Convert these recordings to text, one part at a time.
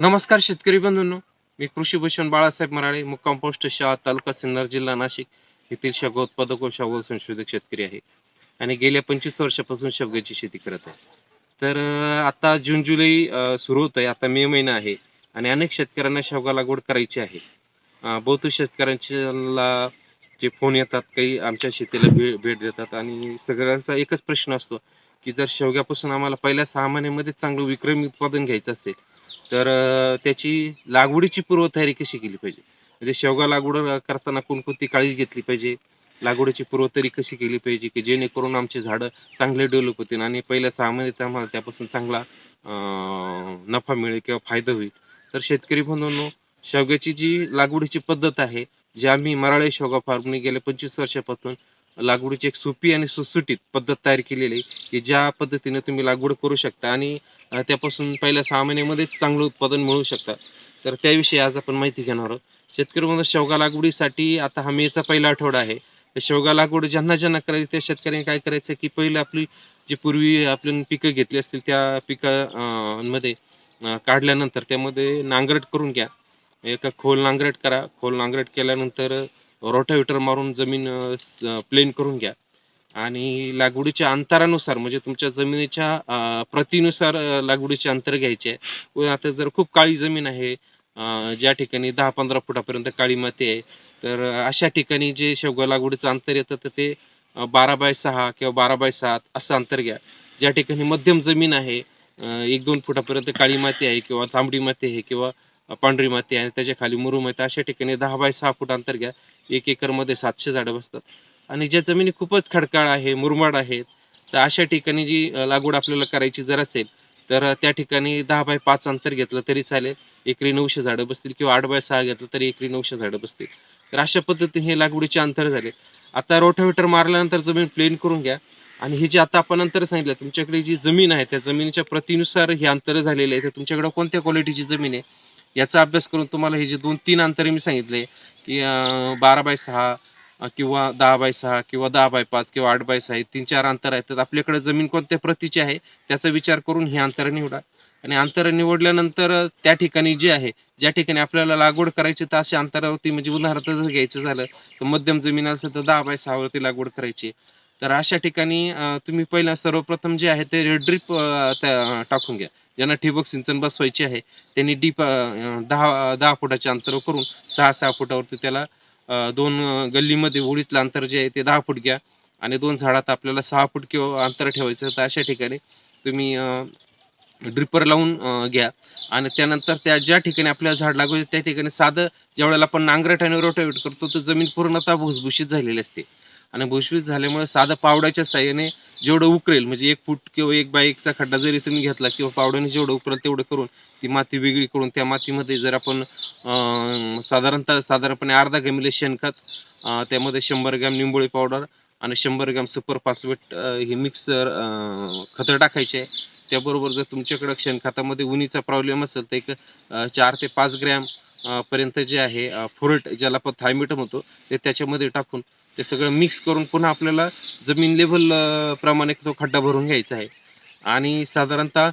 नमस्कार शेतकरी बंधूंनो. मी कृषी भूषण बाळासाहेब मराळे मुक्काम पोस्ट शहा तालुका सिन्नर जिल्हा नाशिक. येथील शेवगा उत्पादक व शेवगा संशोधक शेतकरी आहे आणि गेल्या पंचवीस वर्षापासून शेवग्याची शेती करत आहे तर आता जून जुलै सुरू होत आहे आता मे महिना आहे आणि अनेक शेतकऱ्यांना शेवगा लागवड करायची आहे. बहुतेक शेतकऱ्यांच्या जे फोन येतात काही आमच्या शेतीला भेट भेट देतात आणि सगळ्यांचा एकच प्रश्न असतो की जर शेवग्यापासून आम्हाला पहिल्या सहा महिन्यामध्ये चांगलं विक्रमी उत्पादन घ्यायचं असेल तर त्याची लागवडीची पूर्वतयारी कशी केली पाहिजे? म्हणजे शेवगा लागवड करताना कोणकोणती काळजी घेतली पाहिजे? लागवडीची पूर्वतयारी कशी केली पाहिजे की जेणेकरून आमचे झाडं चांगले डेव्हलप होतील आणि पहिल्या सहा महिन्यात आम्हाला त्यापासून चांगला नफा मिळेल किंवा फायदा होईल? तर शेतकरी बंधूंनो शेवग्याची जी लागवडीची पद्धत आहे जी आम्ही मराळे शेवगा फार्मने गेल्या पंचवीस वर्षापासून लागवडीची एक सोपी आणि सुटसुटीत पद्धत तयार केलेली आहे की ज्या पद्धतीने तुम्ही लागवड करू शकता आणि त्यापासून पहिल्या सहा महिन्यामध्येच चांगलं उत्पादन मिळू शकता. तर त्याविषयी आज आपण माहिती घेणार आहोत. शेतकरी बंधू शेवगा लागवडीसाठी आता हा मेचा पहिला आठवडा आहे. तर शेवगा लागवड ज्यांना ज्यांना करायची त्या शेतकऱ्यांनी काय करायचं की पहिलं आपली जी पूर्वी आपण पिकं घेतली असतील त्या पिकांमध्ये काढल्यानंतर त्यामध्ये नांगरट करून घ्या. एका खोल नांगरट करा. खोल नांगरट केल्यानंतर रोटावेटर मारून जमीन प्लेन करून घ्या. आणि लागवडीच्या अंतरानुसार म्हणजे तुमच्या जमिनीच्या प्रतीनुसार लागवडीचे अंतर घ्यायचे. आहे आता जर खूप काळी जमीन आहे ज्या ठिकाणी दहा पंधरा फुटापर्यंत काळी माती आहे तर अशा ठिकाणी जे शेवगा लागवडीचं अंतर येतं तर ते बारा बाय सहा किंवा बारा बाय सात असं अंतर घ्या. ज्या ठिकाणी मध्यम जमीन आहे एक दोन फुटापर्यंत काळी माती आहे किंवा तांबडी माती आहे किंवा पांढरी माती आहे आणि त्याच्याखाली मुरुम आहेत. अशा ठिकाणी दहा बाय सहा फूट अंतर घ्या. एक एकरमध्ये सातशे झाडं बसतात. आणि ज्या जमिनी खूपच खडकाळ आहे मुरमाड आहेत तर अशा ठिकाणी जी लागवड आपल्याला करायची जर असेल तर त्या ठिकाणी दहा बाय पाच अंतर घेतलं तरी चालेल. एकरी नऊशे झाडं बसतील किंवा आठ बाय सहा घेतलं तरी एकरी नऊशे झाडं बसतील. तर अशा पद्धतीने हे लागवडीचे अंतर झाले. आता रोटावेटर मारल्यानंतर जमीन प्लेन करून घ्या. आणि हे जे आता आपण अंतर सांगितलं तुमच्याकडे जी जमीन आहे त्या जमिनीच्या प्रतीनुसार हे अंतर झालेले आहे. तर तुमच्याकडे कोणत्या क्वालिटीची जमीन आहे? याचा अभ्यास करून तुम्हाला हे जे दोन तीन अंतरे मी सांगितले की बारा बाय सहा किंवा दहा बाय सहा किंवा दहा बाय पाच किंवा आठ बाय सहा हे तीन चार अंतर आहेत. तर आपल्याकडे जमीन कोणत्या प्रतीची आहे त्याचा विचार करून हे अंतर निवडा. आणि अंतर निवडल्यानंतर त्या ठिकाणी जे आहे ज्या ठिकाणी आपल्याला लागवड करायची तर अशा अंतरावरती म्हणजे उदाहरणार्थ जर घ्यायचं झालं तर मध्यम जमीन असेल तर दहा बाय सहावरती लागवड करायची. तर अशा ठिकाणी तुम्ही पहिला सर्वप्रथम जे आहे ते ड्रीप टाकून घ्या. ज्यांना ठिबक सिंचन बसवायचे आहे. त्यांनी डीप दहा दहा फुटाचे अंतर करून सहा सहा फुटावरती त्याला दोन गल्लीमध्ये ओळीतलं अंतर जे आहे ते दहा फूट घ्या आणि दोन झाडात आपल्याला सहा फूट किंवा अंतर ठेवायचं तर अशा ठिकाणी तुम्ही ड्रिपर लावून घ्या. आणि त्यानंतर त्या ज्या ठिकाणी आपल्याला झाड लागू त्या ठिकाणी साधं ज्यावेळेला आपण नांगरट आणि रोटावेट करतो तर जमीन पूर्णतः भुसभुशीत झालेली असते. आणि भुसभुशीत झाल्यामुळे साधं पावड्याच्या साह्याने जेवढं उकरेल म्हणजे एक फूट किंवा एक बाय एकचा खड्डा जरी तुम्ही घेतला किंवा पावड्याने जेवढं उकरेल तेवढं करून ती माती वेगळी करून त्या मातीमध्ये जर आपण साधारणतः साधारणपणे अर्धा गमिले शेणखत त्यामध्ये शंभर ग्रॅम निंबोळी पावडर आणि शंभर ग्रॅम सुपर फॉस्फेट हे मिक्सर खतं टाकायचे आहे. त्याबरोबर जर तुमच्याकडे शेणखतामध्ये उन्हीचा प्रॉब्लेम असेल तर एक चार ते पाच ग्रॅम पर्यंत जे आहे फोरट ज्याला आपण थायमिटम होतो ते त्याच्यामध्ये टाकून ते सगळं मिक्स करून पुन्हा आपल्याला जमीन लेवल प्रमाणे तो खड्डा भरून घ्यायचा आहे. आणि साधारणतः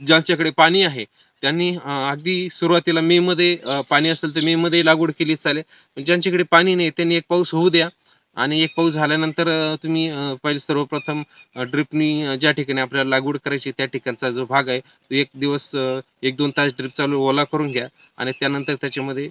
ज्यांच्याकडे पाणी आहे त्यांनी अगदी सुरुवातीला मे मध्ये पाणी असेल तर मे मध्ये लागवड केली चालेल. पण ज्यांच्याकडे पाणी नाही त्यांनी एक पाऊस होऊ द्या. आणि एक पाऊस झाल्यानंतर तुम्ही पहिले सर्वप्रथम ड्रिपनी ज्या ठिकाणी आपल्याला लागवड करायची त्या ठिकाणचा जो भाग आहे तो एक दिवस एक दोन तास ड्रिप चालू ओला करून घ्या. आणि त्यानंतर त्याच्यामध्ये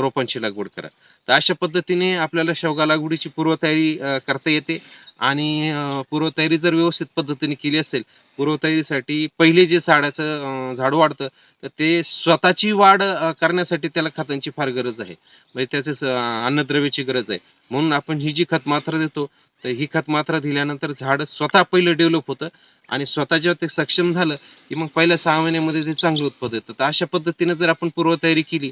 रोपांची लागवड करा. तर अशा पद्धतीने आपल्याला शेवगा लागवडीची पूर्वतयारी करता येते. आणि पूर्वतयारी जर व्यवस्थित पद्धतीने केली असेल पूर्वतयारीसाठी पहिले जे झाडाचं झाड वाढतं तर ते स्वतःची वाढ करण्यासाठी त्याला खतांची फार गरज आहे. म्हणजे त्याचे अन्नद्रव्याची गरज आहे. म्हणून आपण ही जी खत मात्रा देतो तर ही खत मात्रा दिल्यानंतर झाड स्वतः पहिलं डेव्हलप होतं. आणि स्वतः जेव्हा ते सक्षम झालं की मग पहिल्या सहा महिन्यामध्ये ते चांगलं उत्पादन येतं. तर अशा पद्धतीने जर आपण पूर्वतयारी केली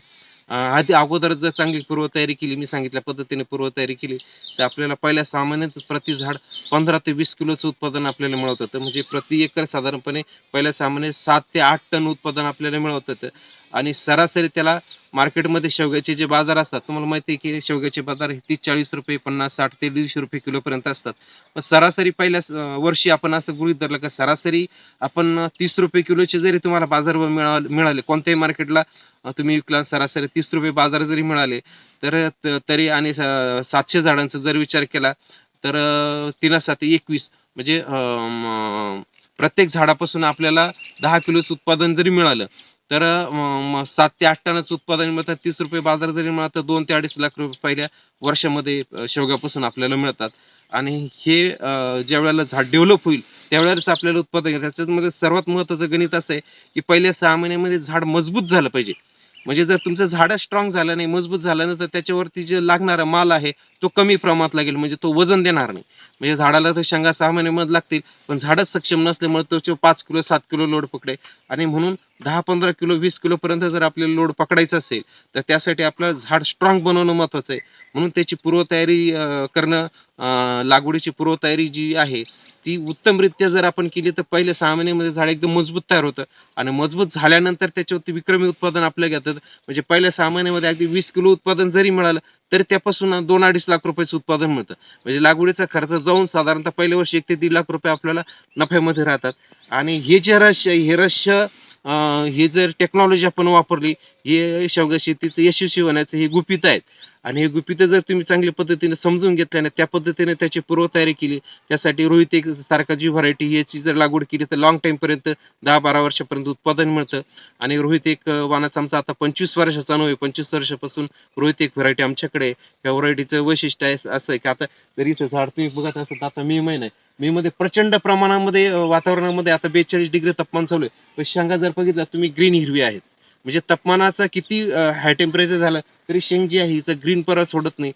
आधी अगोदर जर चांगली पूर्वतयारी केली मी सांगितल्या पद्धतीने पूर्वतयारी केली तर आपल्याला पहिल्या सहा प्रति झाड पंधरा ते वीस किलोचं उत्पादन आपल्याला मिळत होतं म्हणजे प्रति एकर साधारणपणे पहिल्या सामान्य सात ते आठ टन उत्पादन आपल्याला मिळत होतं आणि सरासरी त्याला मार्केटमध्ये शेवग्याचे जे बाजार असतात तुम्हाला माहिती आहे की शेवग्याचे बाजार हे तीस चाळीस रुपये पन्नास साठ ते दीडशे रुपये किलोपर्यंत असतात. पण सरासरी पहिल्या वर्षी आपण असं गृहित धरलं का सरासरी आपण तीस रुपये किलोचे जरी तुम्हाला बाजार मिळाले मिळाले कोणत्याही मार्केटला तुम्ही विकला सरासरी तीस रुपये बाजार जरी मिळाले तर त- तरी आणि सातशे झाडांचा जर विचार केला तर अं, तीन सात एकवीस म्हणजे प्रत्येक झाडापासून आपल्याला दहा किलोचं उत्पादन जरी मिळालं तर सात ते आठ टनाचं उत्पादन मिळतात. तीस रुपये बाजार जरी मिळाला तर दोन ते अडीच लाख रुपये पहिल्या वर्षामध्ये शेवग्यापासून आपल्याला मिळतात. आणि हे ज्या वेळेला झाड डेव्हलप होईल त्यावेळेलाच आपल्याला उत्पादन त्याच्यामध्ये सर्वात महत्वाचं गणित असं आहे की पहिल्या सहा महिन्यामध्ये झाड मजबूत झालं पाहिजे. म्हणजे जर तुमचं झाड स्ट्रॉंग झालं नाही मजबूत झालं नाही तर त्याच्यावरती जे लागणारा माल आहे तो कमी प्रमाणात लागेल. म्हणजे तो वजन देणार नाही. म्हणजे झाडाला तर शेंगा सहा महिन्यामध्ये लागतील पण झाडच सक्षम नसल्यामुळे तो पाच किलो सात किलो लोड पकडे आणि म्हणून दहा पंधरा किलो वीस किलो पर्यंत जर आपल्याला लोड पकडायचा असेल तर त्यासाठी आपलं झाड स्ट्रॉंग बनवणं महत्वाचं आहे. म्हणून त्याची पूर्वतयारी करणं लागवडीची पूर्वतयारी जी आहे ती उत्तमरित्या जर आपण केली तर पहिले सहा महिन्यामध्ये झाड एकदम मजबूत तयार होतं. आणि मजबूत झाल्यानंतर त्याच्यावरती विक्रमी उत्पादन आपल्या घेतात. म्हणजे पहिल्या सहा महिन्यामध्ये अगदी वीस किलो उत्पादन जरी मिळालं तरी त्यापासून दोन अडीच लाख रुपयाचं उत्पादन मिळतं. म्हणजे लागवडीचा खर्च जाऊन साधारणतः पहिल्या वर्षी एक ते दीड लाख रुपये आपल्याला नफ्यामध्ये राहतात. आणि हे जे रहस्य हे रहस्य ही जर टेक्नॉलॉजी आपण वापरली हे शेवगा शेतीचं यशस्वी होण्याचं हे गुपित आहेत. आणि हे गुपित जर तुम्ही चांगल्या पद्धतीने समजून घेतल्या त्या पद्धतीने त्याची पूर्वतयारी केली त्यासाठी रोहित एक सारखा जी व्हरायटी याची जर लागवड केली तर लॉंग टाईमपर्यंत दहा बारा वर्षापर्यंत उत्पादन मिळतं. आणि रोहित एक वानाचा आमचा आता पंचवीस वर्षाचा अनुभव आहे. पंचवीस वर्षापासून रोहित एक व्हरायटी आमच्याकडे या व्हरायटीचं वैशिष्ट्य आहे असं आहे की आता जरी इथं झाड तुम्ही बघत असाल तर आता मे महिना आहे. मे मध्ये प्रचंड प्रमाणामध्ये वातावरणामध्ये आता बेचाळीस डिग्री तापमान चालू आहे. पण शेंगा जर बघितलं तुम्ही ग्रीन हिरवी आहेत. म्हणजे तापमानाचा किती हाय टेम्परेचर झालं तरी शेंग जी आहे हिचं ग्रीन परत सोडत नाही.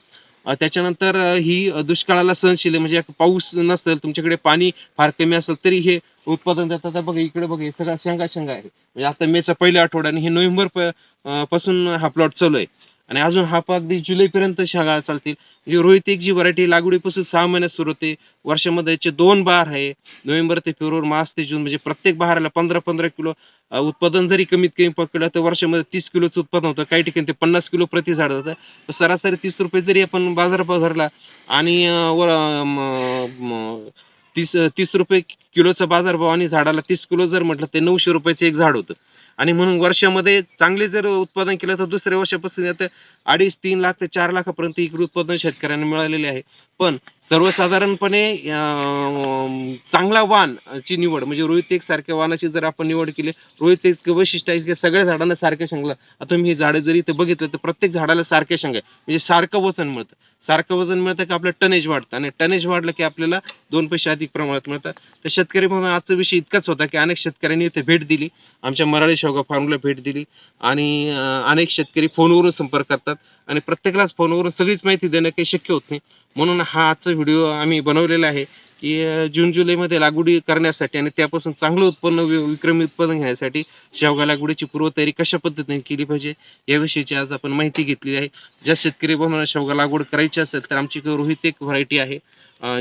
त्याच्यानंतर ही दुष्काळाला सहनशील आहे. म्हणजे पाऊस नसेल तुमच्याकडे पाणी फार कमी असेल तरी हे उत्पादन देतात. बघा इकडे बघा हे सगळा शेंगा शेंगा आहे. म्हणजे आता मेचा पहिला आठवडा आणि हे नोव्हेंबरपासून हा प्लॉट चालू आहे. आणि अजून हा पाक अगदी जुलैपर्यंत चालतील. म्हणजे रोहित एक जी व्हरायटी लागवडीपासून सहा महिन्यात सुरू होते वर्षामध्ये याचे दोन बहार आहे. नोव्हेंबर ते फेब्रुवारी मार्च ते जून म्हणजे प्रत्येक बहाराला पंधरा पंधरा किलो उत्पादन जरी कमीत कमी पकडलं तर वर्षामध्ये तीस किलोचं उत्पादन होतं. काही ठिकाणी ते पन्नास किलो प्रति झाड जातं तर सरासरी तीस रुपये जरी आपण बाजारभाव धरला आणि तीस तीस रुपये किलोचा बाजारभाव आणि झाडाला तीस किलो जर म्हटलं ते नऊशे रुपयाचे एक झाड होतं. आणि म्हणून वर्षामध्ये चांगले जर उत्पादन केलं तर दुसऱ्या वर्षापासून आता अडीच तीन लाख ते चार लाखापर्यंत इकडे उत्पादन शेतकऱ्यांना मिळालेले आहे. पण सर्वसाधारणपणे चांगला वाण ची निवड म्हणजे रोहित एक सारख्या वाणाची जर आपण निवड केली रोहित एक वैशिष्ट्य आहे की सगळ्या झाडांना सारख्या शेंगला आता मी हे झाडं जरी इथं बघितलं तर प्रत्येक झाडाला सारख्या शेंगा आहे. म्हणजे सारखं वजन मिळतं. सारखं वजन मिळतं की आपलं टनेज वाढतं आणि टनेज वाढलं की आपल्याला दोन पैसे अधिक प्रमाणात मिळतात. तर शेतकरी म्हणून आजचा विषय इतकाच होता की अनेक शेतकऱ्यांनी इथे भेट दिली. आमच्या मराठी शेवगा फार्मला भेट दिली आणि अनेक शेतकरी फोनवरून संपर्क करतात. आणि प्रत्येकालाच फोनवरून सगळीच माहिती देणं काही शक्य होत नाही. म्हणून हा आजचा व्हिडिओ आम्ही बनवलेला आहे की जून जुलैमध्ये लागवडी करण्यासाठी आणि त्यापासून चांगलं उत्पन्न वि- विक्रमी उत्पादन घेण्यासाठी शेवगा लागवडीची पूर्वतयारी कशा पद्धतीने केली पाहिजे याविषयीची आज आपण माहिती घेतली आहे. ज्या शेतकरी बनवून शेवगा लागवड करायची असेल तर आमची रोहित एक व्हरायटी आहे.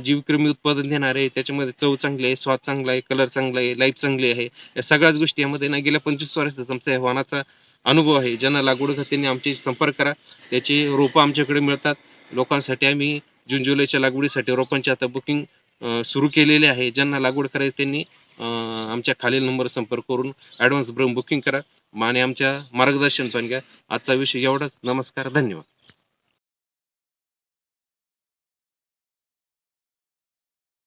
जी विक्रमी उत्पादन देणार आहे त्याच्यामध्ये चव चांगली आहे स्वाद चांगला आहे कलर चांगला आहे लाईफ चांगली आहे. या सगळ्याच गोष्टी यामध्ये ना गेल्या पंचवीस वर्षात आमचा या वाहनाचा अनुभव आहे. ज्यांना लागवड त्यांनी आमच्याशी संपर्क करा. त्याची रोपं आमच्याकडे मिळतात. लोकांसाठी आम्ही जून जुलैच्या लागवडीसाठी रोपांची आता बुकिंग सुरू केलेले आहे. ज्यांना लागवड करायची त्यांनी आमच्या खालील नंबर संपर्क करून ॲडव्हान्स बुकिंग करा. आणि आमच्या मार्गदर्शन पण घ्या. आजचा विषय एवढाच. नमस्कार. धन्यवाद.